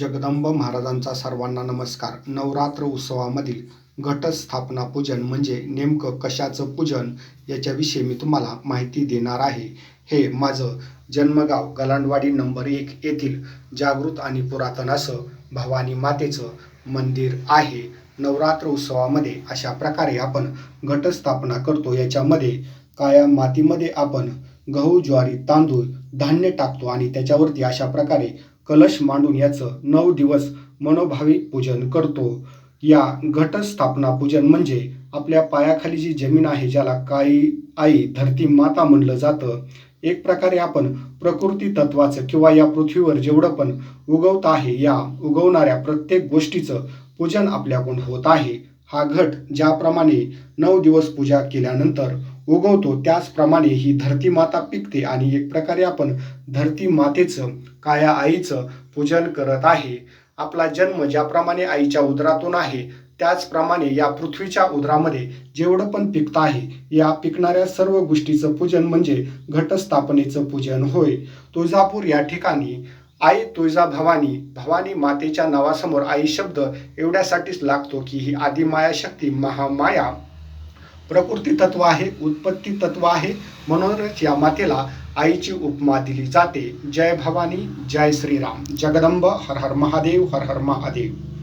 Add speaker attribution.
Speaker 1: जगदंब महाराजांचा सर्वांना नमस्कार. नवरात्र उत्सवामधील घटस्थापना पूजन म्हणजे नेमकं कशाचं पूजन याच्याविषयी मी तुम्हाला माहिती देणार आहे. हे माझं जन्मगाव गलांडवाडी नंबर एक येथील जागृत आणि पुरातन असं भवानी मातेचं मंदिर आहे. नवरात्र उत्सवामध्ये अशा प्रकारे आपण घटस्थापना करतो. याच्यामध्ये काया मातीमध्ये आपण गहू ज्वारी तांदूळ धान्य टाकतो आणि त्याच्यावरती अशा प्रकारे कलश मांडून याचं नऊ दिवस मनोभावी पूजन करतो. या घटस्थापना पूजन म्हणजे आपल्या पायाखाली जी जमीन आहे ज्याला काळी आई धरती माता म्हणलं जातं एक प्रकारे आपण प्रकृती तत्वाचं किंवा या पृथ्वीवर जेवढं पण उगवत आहे या उगवणाऱ्या प्रत्येक गोष्टीचं पूजन आपल्याकडून होत आहे. हा घट ज्याप्रमाणे नऊ दिवस पूजा केल्यानंतर उगवतो. त्याचप्रमाणे ही धरती माता पिकते आणि एक प्रकारे आपण धरती मातेचं काया आईचं पूजन करत आहे. आपला जन्म ज्याप्रमाणे आईच्या उदरातून आहे त्याचप्रमाणे या पृथ्वीच्या उदरामध्ये जेवढं पण पिकतं आहे या पिकणाऱ्या सर्व गोष्टीचं पूजन म्हणजे घटस्थापनेचं पूजन होय. तुळजापूर या ठिकाणी आई तुळजा भवानी भवानी मातेच्या नावासमोर आई शब्द एवढ्यासाठीच लागतो की ही आदिमाया शक्ती महामाया प्रकृती तत्व आहे उत्पत्ती तत्व आहे म्हणूनच या मातेला आईची उपमा दिली जाते. जय भवानी जय श्रीराम. जगदंब हर हर महादेव हर हर महादेव.